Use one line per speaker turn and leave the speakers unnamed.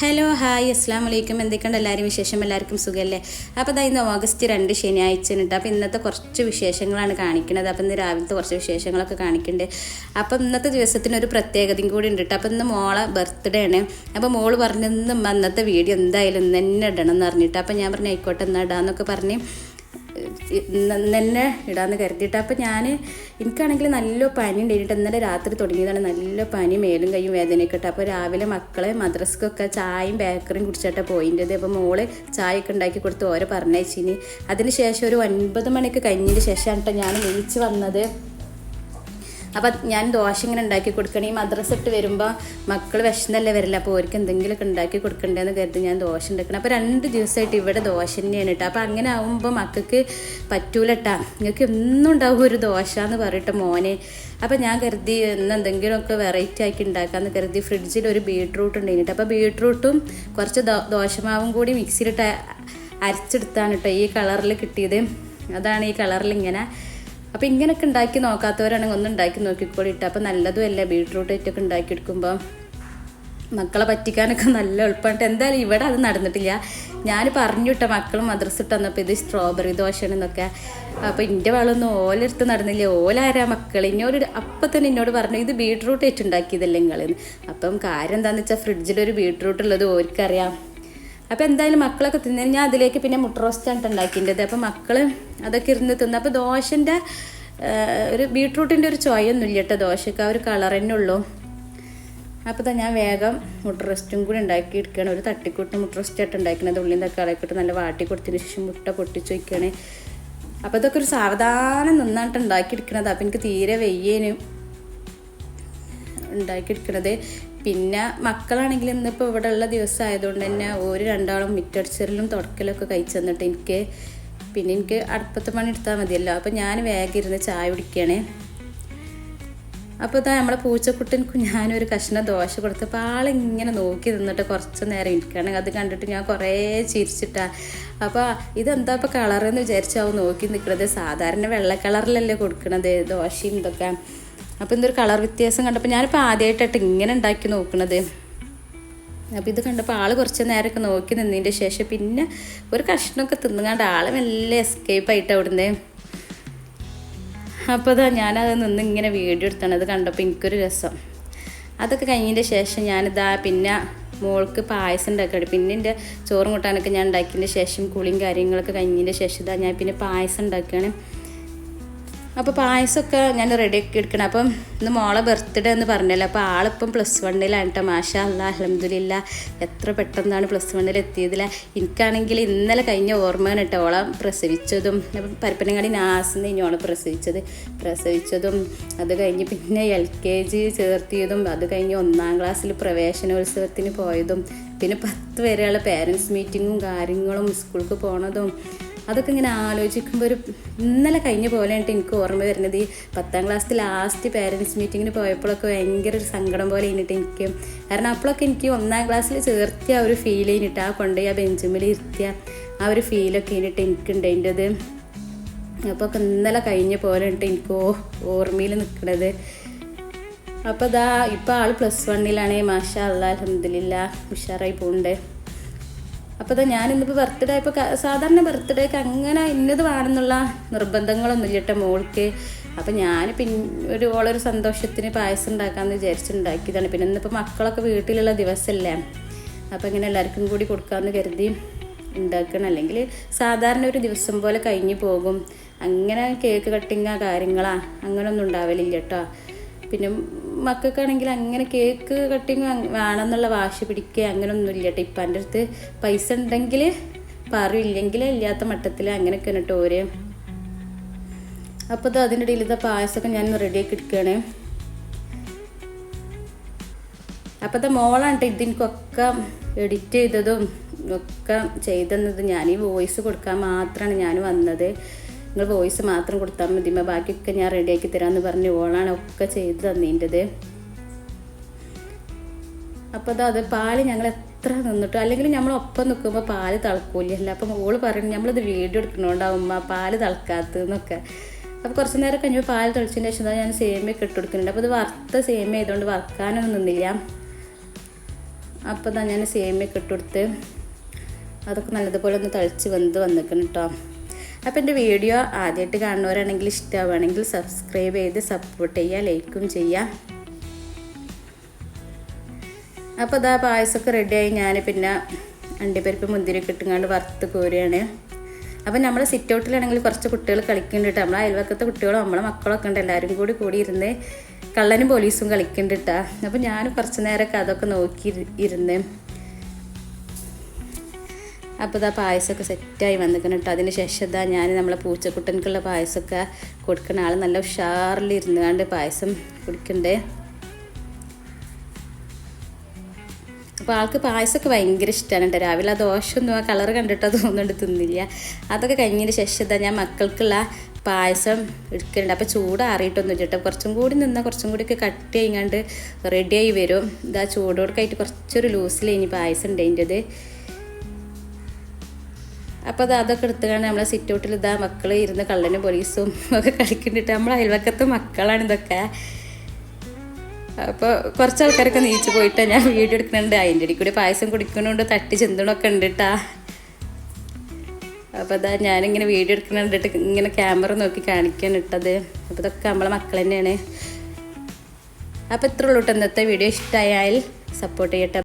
Hello hi അസ്സാം വലൈക്കും എന്തൊക്കെയുണ്ട് എല്ലാവരും? വിശേഷം എല്ലാവർക്കും സുഖമല്ലേ? അപ്പോൾ അതായത് ഓഗസ്റ്റ് രണ്ട് ശനിയാഴ്ച ഉണ്ട് അപ്പോൾ ഇന്നത്തെ കുറച്ച് വിശേഷങ്ങളാണ് കാണിക്കുന്നത്. അപ്പോൾ ഇന്ന് രാവിലത്തെ കുറച്ച് വിശേഷങ്ങളൊക്കെ കാണിക്കുന്നുണ്ട്. അപ്പോൾ ഇന്നത്തെ ദിവസത്തിന് ഒരു പ്രത്യേകതയും കൂടി ഉണ്ട് കേട്ടോ അപ്പോൾ ഇന്ന് മോളെ ബർത്ത്ഡേ ആണ്. അപ്പോൾ മോൾ പറഞ്ഞു അന്നത്തെ വീഡിയോ എന്തായാലും ഇന്ന് തന്നെ ഇടണം എന്ന് പറഞ്ഞിട്ട് അപ്പോൾ ഞാൻ പറഞ്ഞു ആയിക്കോട്ടെ എന്നാ ഇടാന്നൊക്കെ പറഞ്ഞ് ഇന്ന് തന്നെ ഇടാന്ന് കരുതിയിട്ട്. അപ്പോൾ ഞാൻ എനിക്കാണെങ്കിൽ നല്ല പനി ഉണ്ടായിട്ട് ഇന്നലെ രാത്രി തുടങ്ങിയതാണ് നല്ല പനി മേലും കൈയും വേദനയൊക്കെ ഇട്ട്. അപ്പോൾ രാവിലെ മക്കളെ മദ്രസ്ക്കൊക്കെ ചായയും ബേക്കറിയും കുടിച്ചിട്ട് പോയിന്റെത് അപ്പോൾ മോൾ ചായയൊക്കെ ഉണ്ടാക്കി കൊടുത്ത് ഓരോ പറഞ്ഞയച്ചിനി. അതിന് ശേഷം ഒരു ഒൻപത് മണിക്ക് കഴിഞ്ഞതിന് ശേഷമാണ് കേട്ടോ ഞാൻ വിളിച്ച് വന്നത്. അപ്പം ഞാൻ ദോശ ഇങ്ങനെ ഉണ്ടാക്കി കൊടുക്കണം. ഈ മദ്രസ ഇട്ട് വരുമ്പോൾ മക്കൾ വിശന്നല്ലേ വരില്ല. അപ്പോൾ അവർക്ക് എന്തെങ്കിലുമൊക്കെ ഉണ്ടാക്കി കൊടുക്കണ്ടേന്ന് കരുതി ഞാൻ ദോശ ഉണ്ടാക്കണം. അപ്പോൾ രണ്ട് ദിവസമായിട്ട് ഇവിടെ ദോശ തന്നെയാണ് കേട്ടോ. അപ്പോൾ അങ്ങനെ ആകുമ്പോൾ മക്കൾക്ക് പറ്റൂലട്ടാ നിങ്ങൾക്ക് എന്നും ഉണ്ടാവും ഒരു ദോശ എന്ന് പറഞ്ഞിട്ട് മോനെ. അപ്പോൾ ഞാൻ കരുതി ഇന്ന് എന്തെങ്കിലുമൊക്കെ വെറൈറ്റി ആക്കി ഉണ്ടാക്കാമെന്ന് കരുതി ഫ്രിഡ്ജിൽ ഒരു ബീട്രൂട്ട് ഉണ്ടായിട്ട് അപ്പോൾ ബീട്രൂട്ടും കുറച്ച് ദോശമാവും കൂടി മിക്സിയിലിട്ട് അരച്ചെടുത്താണ് കേട്ടോ ഈ കളറിൽ കിട്ടിയത്. അതാണ് ഈ കളറിൽ ഇങ്ങനെ അപ്പോൾ ഇങ്ങനെയൊക്കെ ഉണ്ടാക്കി നോക്കാത്തവരാണെങ്കിൽ ഒന്ന് ഉണ്ടാക്കി നോക്കിക്കോളിട്ട് അപ്പോൾ നല്ലതും അല്ലേ ബീട്രൂട്ട് ഇറ്റൊക്കെ ഉണ്ടാക്കിയെടുക്കുമ്പോൾ മക്കളെ പറ്റിക്കാനൊക്കെ നല്ല എളുപ്പമായിട്ട് എന്തായാലും ഇവിടെ അത് നടന്നിട്ടില്ല. ഞാൻ പറഞ്ഞു വിട്ട മക്കളും മദ്രസ് ഇട്ട് വന്നപ്പോൾ ഇത് സ്ട്രോബെറി ദോശയാണെന്നൊക്കെ അപ്പോൾ എന്റെ വളമൊന്നും ഓലെടുത്ത് നടന്നില്ല. ഓലാരാ മക്കൾ ഇന്നോട് അപ്പം തന്നെ എന്നോട് പറഞ്ഞു ഇത് ബീട്രൂട്ട് ഏറ്റുണ്ടാക്കിയതല്ലേ നിങ്ങളെന്ന് അപ്പം കാര്യം എന്താണെന്ന് വെച്ചാൽ ഫ്രിഡ്ജിലൊരു ബീട്രൂട്ട് ഉള്ളത് ഓർക്കറിയാം അപ്പോൾ എന്തായാലും മക്കളൊക്കെ തിന്നതിന് ഞാൻ അതിലേക്ക് പിന്നെ മുട്ട റോസ്റ്റാണ് ഉണ്ടാക്കിയത് അപ്പോൾ മക്കൾ അതൊക്കെ ഇരുന്ന് തിന്നു. അപ്പോൾ ദോശന്റെ ഒരു ബീട്രൂട്ടിന്റെ ഒരു ചോയൊന്നും ഇല്ല കേട്ടോ ദോശക്ക്. ആ ഒരു കളർ തന്നെ ഉള്ളൂ. അപ്പോൾ തന്നെ ഞാൻ വേഗം മുട്ട റോസ്റ്റും കൂടി ഉണ്ടാക്കി എടുക്കുകയാണ് ഒരു തട്ടിക്കൂട്ട് മുട്ട റോസ്റ്റ് ആയിട്ട് ഉണ്ടാക്കുന്നത് ഉള്ളിയും തക്കാളിയൊക്കെ ഇട്ട് നല്ല വാട്ടി കൊടുത്തതിന് ശേഷം മുട്ട പൊട്ടിച്ച് വയ്ക്കുകയാണ് അപ്പോൾ ഇതൊക്കെ ഒരു സാവധാനം നന്നായിട്ട് ഉണ്ടാക്കിയെടുക്കണത് അപ്പോൾ എനിക്ക് തീരെ വെയ്യേനും ഉണ്ടാക്കിയെടുക്കണത് പിന്നെ മക്കളാണെങ്കിൽ ഇന്നിപ്പോൾ ഇവിടെ ഉള്ള ദിവസം ആയതുകൊണ്ട് തന്നെ ഒരു രണ്ടാളും മിറ്റടിച്ചറിലും തുടക്കലൊക്കെ കഴിച്ചു തന്നിട്ട് എനിക്ക് പിന്നെ എനിക്ക് അടുപ്പത്തെ പണി എടുത്താൽ മതിയല്ലോ. അപ്പോൾ ഞാൻ വേഗം ഇരുന്ന് ചായ കുടിക്കുകയാണ് അപ്പോൾ ഇതാ നമ്മളെ പൂച്ചക്കുട്ടനക്ക് ഞാനൊരു കഷ്ണ ദോശ കൊടുത്തപ്പോൾ ആളിങ്ങനെ നോക്കി നിന്നിട്ട് കുറച്ച് നേരം ഇരിക്കുകയാണ് അത് കണ്ടിട്ട് ഞാൻ കുറേ ചിരിച്ചിട്ടാ. അപ്പോൾ ഇതെന്താ ഇപ്പോൾ കളറെന്ന് വിചാരിച്ചാവും നോക്കി നിൽക്കുന്നത് സാധാരണ വെള്ള കളറിലല്ലേ കൊടുക്കണത് ദോശയും ഇതൊക്കെ. അപ്പോൾ ഇന്നൊരു കളർ വ്യത്യാസം കണ്ടപ്പോൾ ഞാനിപ്പോൾ ആദ്യമായിട്ടായിട്ട് ഇങ്ങനെ ഉണ്ടാക്കി നോക്കുന്നത് അപ്പോൾ ഇത് കണ്ടപ്പോൾ ആൾ കുറച്ച് നേരമൊക്കെ നോക്കി നിന്നതിന്റെ ശേഷം പിന്നെ ഒരു കഷ്ണമൊക്കെ തിന്നുകൊണ്ട് ആൾ മെല്ലെ എസ്കേപ്പ് ആയിട്ട് അവിടുന്ന്. അപ്പോൾ അതാ ഞാനത് നിന്ന് ഇങ്ങനെ വീഡിയോ എടുത്താണ്. അത് കണ്ടപ്പോൾ എനിക്കൊരു രസം. അതൊക്കെ കഴിഞ്ഞതിന്റെ ശേഷം ഞാനിതാ പിന്നെ മോൾക്ക് പായസം ഉണ്ടാക്കുകയാണ് പിന്നെ എന്റെ ചോറും കൂട്ടാനൊക്കെ ഞാൻ ഉണ്ടാക്കിയതിന്റെ ശേഷം കുളിയും കാര്യങ്ങളൊക്കെ കഴിഞ്ഞതിന്റെ ശേഷം ഇതാ ഞാൻ പിന്നെ പായസം ഉണ്ടാക്കുകയാണ് അപ്പോൾ പായസമൊക്കെ ഞാൻ റെഡിയാക്കി എടുക്കണം. അപ്പം ഇന്ന് മോളെ ബർത്ത്ഡേ എന്ന് പറഞ്ഞല്ലോ. അപ്പോൾ ആളിപ്പം പ്ലസ് വണ്ണിലാണ് കേട്ടോ മാഷ അല്ല അലഹമ്മദില്ല എത്ര പെട്ടെന്നാണ് പ്ലസ് വണ്ണിൽ എത്തിയതില്ല എനിക്കാണെങ്കിൽ ഇന്നലെ കഴിഞ്ഞ ഓർമ്മയാണ് കേട്ടോ ഓളെ പ്രസവിച്ചതും അപ്പം പരപ്പനങ്ങാടി നാസിന്ന് ഇനി ഓളെ പ്രസവിച്ചത്. പ്രസവിച്ചതും അത് കഴിഞ്ഞ് പിന്നെ എൽ കെ ജി ചേർത്തിയതും അത് കഴിഞ്ഞ് ഒന്നാം ക്ലാസ്സിൽ പ്രവേശനോത്സവത്തിന് പോയതും. പിന്നെ പത്ത് വരെയുള്ള പേരൻസ് മീറ്റിങ്ങും കാര്യങ്ങളും സ്കൂൾക്ക് പോണതും. അതൊക്കെ ഇങ്ങനെ ആലോചിക്കുമ്പോൾ ഒരു ഇന്നലെ കഴിഞ്ഞ പോലെയായിട്ട് എനിക്ക് ഓർമ്മ വരുന്നത്. ഈ പത്താം ക്ലാസ്സിൽ ലാസ്റ്റ് പേരൻസ് മീറ്റിങ്ങിന് പോയപ്പോഴൊക്കെ ഭയങ്കര ഒരു സങ്കടം പോലെ കഴിഞ്ഞിട്ട് എനിക്ക്. കാരണം അപ്പോഴൊക്കെ എനിക്ക് ഒന്നാം ക്ലാസ്സിൽ ചേർത്തിയ ഒരു ഫീൽ കഴിഞ്ഞിട്ട് ആ കൊണ്ടുപോയി ആ ബെഞ്ചുമ്മിൽ ഇരുത്തിയ ആ ഒരു ഫീലൊക്കെ കഴിഞ്ഞിട്ട് എനിക്കുണ്ടായിന്റെത് അപ്പോൾ ഒക്കെ ഇന്നലെ കഴിഞ്ഞ പോലെ ഉണ്ട് എനിക്ക് ഓർമ്മയിൽ നിൽക്കണത് അപ്പോൾ ഇതാ ഇപ്പോൾ ആൾ പ്ലസ് വണ്ണിലാണ് മാഷ അള്ളാഹ് അലഹമില്ല ഉഷാറായി പോകുന്നുണ്ട് അപ്പോൾ ഇതാ ഞാൻ ഇന്നിപ്പോൾ ബർത്ത്ഡേ ഇപ്പോൾ സാധാരണ ബർത്ത്ഡേക്ക് അങ്ങനെ ഇന്നത് വേണമെന്നുള്ള നിർബന്ധങ്ങളൊന്നും ഇല്ലട്ടെ മോൾക്ക്. അപ്പം ഞാൻ പിന്നെ ഒരു ഓളൊരു സന്തോഷത്തിന് പായസം ഉണ്ടാക്കാമെന്ന് വിചാരിച്ചുണ്ടാക്കിയതാണ് പിന്നെ ഇന്നിപ്പോൾ മക്കളൊക്കെ വീട്ടിലുള്ള ദിവസമല്ലേ അപ്പോൾ ഇങ്ങനെ എല്ലാവർക്കും കൂടി കൊടുക്കാമെന്ന് കരുതി ഉണ്ടാക്കണം. അല്ലെങ്കിൽ സാധാരണ ഒരു ദിവസം പോലെ കഴിഞ്ഞു പോകും. അങ്ങനെ കേക്ക് കട്ടിങ്ങാ കാര്യങ്ങളാ അങ്ങനെയൊന്നും ഉണ്ടാവലില്ല കേട്ടോ പിന്നെ മക്കൾക്കാണെങ്കിൽ അങ്ങനെ കേക്ക് കട്ടിങ് വേണമെന്നുള്ള വാശി പിടിക്കുക അങ്ങനെയൊന്നും ഇല്ല കേട്ടോ. ഇപ്പം എന്റെ അടുത്ത് പൈസ ഉണ്ടെങ്കിൽ പറയില്ലെങ്കിൽ ഇല്ലാത്ത മട്ടത്തിൽ അങ്ങനെയൊക്കെ കേട്ടോ ഓര്. അപ്പോൾ ഇത് അതിന്റെ ഇടയിൽ ഇതാ പായസമൊക്കെ ഞാൻ റെഡിയാക്കി എടുക്കുകയാണ്. അപ്പോൾ ഇത് മോളാണ് ഇതിനൊക്കെ എഡിറ്റ് ചെയ്തതും ഒക്കെ ചെയ്തെന്നത്. ഞാൻ ഈ വോയിസ് കൊടുക്കാൻ മാത്രമാണ് ഞാൻ വന്നത്. നിങ്ങൾ വോയിസ് മാത്രം കൊടുത്താൽ മതി. ബാക്കിയൊക്കെ ഞാൻ റെഡിയാക്കി തരാമെന്ന് പറഞ്ഞ് ഓളാണ് ഒക്കെ ചെയ്ത് തന്നീന്റെത് അപ്പോൾ അത് അത് പാൽ ഞങ്ങൾ എത്ര നിന്നിട്ട് അല്ലെങ്കിൽ നമ്മൾ ഒപ്പം നിൽക്കുമ്പോൾ പാൽ തിളക്കൂലല്ല അപ്പം ഓൾ പറയുന്നത് നമ്മളിത് വീഡിയോ എടുക്കണോണ്ടാവും ഉമ്മ പാൽ തിളക്കാത്തതെന്നൊക്കെ. അപ്പോൾ കുറച്ച് നേരം കഴിഞ്ഞപ്പോൾ പാൽ തിളച്ചതിന് ശേഷം ഞാൻ സേമിയൊക്കെ ഇട്ട് കൊടുക്കുന്നുണ്ട്. അപ്പോൾ ഇത് വറുത്ത സേമിയ ആയതുകൊണ്ട് വറുക്കാനൊന്നും നിന്നില്ല. അപ്പോൾ ഞാൻ സേമിയൊക്കെ ഇട്ടുകൊടുത്ത് അതൊക്കെ നല്ലതുപോലെ ഒന്ന് തളിച്ച് വെന്ത് വന്നിക്കണം കേട്ടോ അപ്പോൾ എന്റെ വീഡിയോ ആദ്യമായിട്ട് കാണുന്നവരാണെങ്കിൽ ഇഷ്ടമാവുകയാണെങ്കിൽ സബ്സ്ക്രൈബ് ചെയ്ത് സപ്പോർട്ട് ചെയ്യുക ലൈക്കും ചെയ്യുക. അപ്പോൾ ഇതാ പായസമൊക്കെ റെഡിയായി ഞാൻ പിന്നെ അണ്ടിപ്പരിപ്പ് മുന്തിരിയൊക്കെ ഇട്ടുകൊണ്ട് വറുത്ത് കോരുകയാണ്. അപ്പം നമ്മൾ സിറ്റ് ഔട്ടിലാണെങ്കിൽ കുറച്ച് കുട്ടികൾ കളിക്കുന്നുണ്ട് കേട്ടോ നമ്മളെ അയൽവക്കത്തെ കുട്ടികളും നമ്മളെ മക്കളൊക്കെ ഉണ്ട്. എല്ലാവരും കൂടി കൂടി ഇരുന്ന് കള്ളനും പോലീസും കളിക്കുന്നുണ്ട് കേട്ടോ അപ്പം ഞാൻ കുറച്ച് നേരമൊക്കെ അതൊക്കെ നോക്കി ഇരു- ഇരുന്ന് അപ്പോൾ ഇതാ പായസമൊക്കെ സെറ്റായി വന്നിക്കണം കേട്ടോ അതിന് ശേഷം ഇതാ ഞാൻ നമ്മളെ പൂച്ചക്കുട്ടനക്കുള്ള പായസമൊക്കെ കൊടുക്കുന്ന ആൾ നല്ല ഉഷാറിലിരുന്ന് കണ്ട് പായസം കുടിക്കണ്ടേ. അപ്പോൾ ആൾക്ക് പായസമൊക്കെ ഭയങ്കര ഇഷ്ടമാണ് കേട്ടോ രാവിലെ ആ ദോഷമൊന്നും ആ കളർ കണ്ടിട്ടോ തോന്നുന്നുണ്ട് തിന്നില്ല. അതൊക്കെ കഴിഞ്ഞതിന് ശേഷം ഇതാ ഞാൻ മക്കൾക്കുള്ള പായസം എടുക്കുന്നുണ്ട് അപ്പോൾ ചൂടാറിയിട്ടൊന്നും കേട്ടോ കുറച്ചും കൂടി നിന്നാൽ കുറച്ചും കൂടിയൊക്കെ കട്ട് ചെയ്യാണ്ട് റെഡിയായി വരും. ഇതാ ചൂടോടൊക്കെ ആയിട്ട് കുറച്ചൊരു ലൂസിൽ ഇനി പായസം ഉണ്ട് അപ്പോൾ അത് അതൊക്കെ എടുത്തുകൊണ്ട് നമ്മളെ സിറ്റ് ഔട്ടിൽ ഇതാ മക്കൾ ഇരുന്ന് കള്ളനും പോലീസും ഒക്കെ കളിക്കുന്നുണ്ട്. നമ്മൾ അയൽവക്കത്തെ മക്കളാണ് ഇതൊക്കെ. അപ്പോൾ കുറച്ച് ആൾക്കാരൊക്കെ നീച്ച് പോയിട്ട് ഞാൻ വീഡിയോ എടുക്കുന്നുണ്ട്. അതിന്റെ ഇടയിൽ കൂടി പായസം കുടിക്കുന്നുണ്ട് തട്ടി ചിന്തണമൊക്കെ ഉണ്ട് കേട്ടാ അപ്പോൾ അതാ ഞാനിങ്ങനെ വീഡിയോ എടുക്കുന്നുണ്ടിട്ട് ഇങ്ങനെ ക്യാമറ നോക്കി കാണിക്കാൻ ഇട്ടത് അപ്പോൾ ഇതൊക്കെ നമ്മളെ മക്കൾ തന്നെയാണ്. അപ്പോൾ ഇത്ര കേട്ടോ ഇന്നത്തെ വീഡിയോ. ഇഷ്ടമായാൽ സപ്പോർട്ട് ചെയ്യട്ടെ.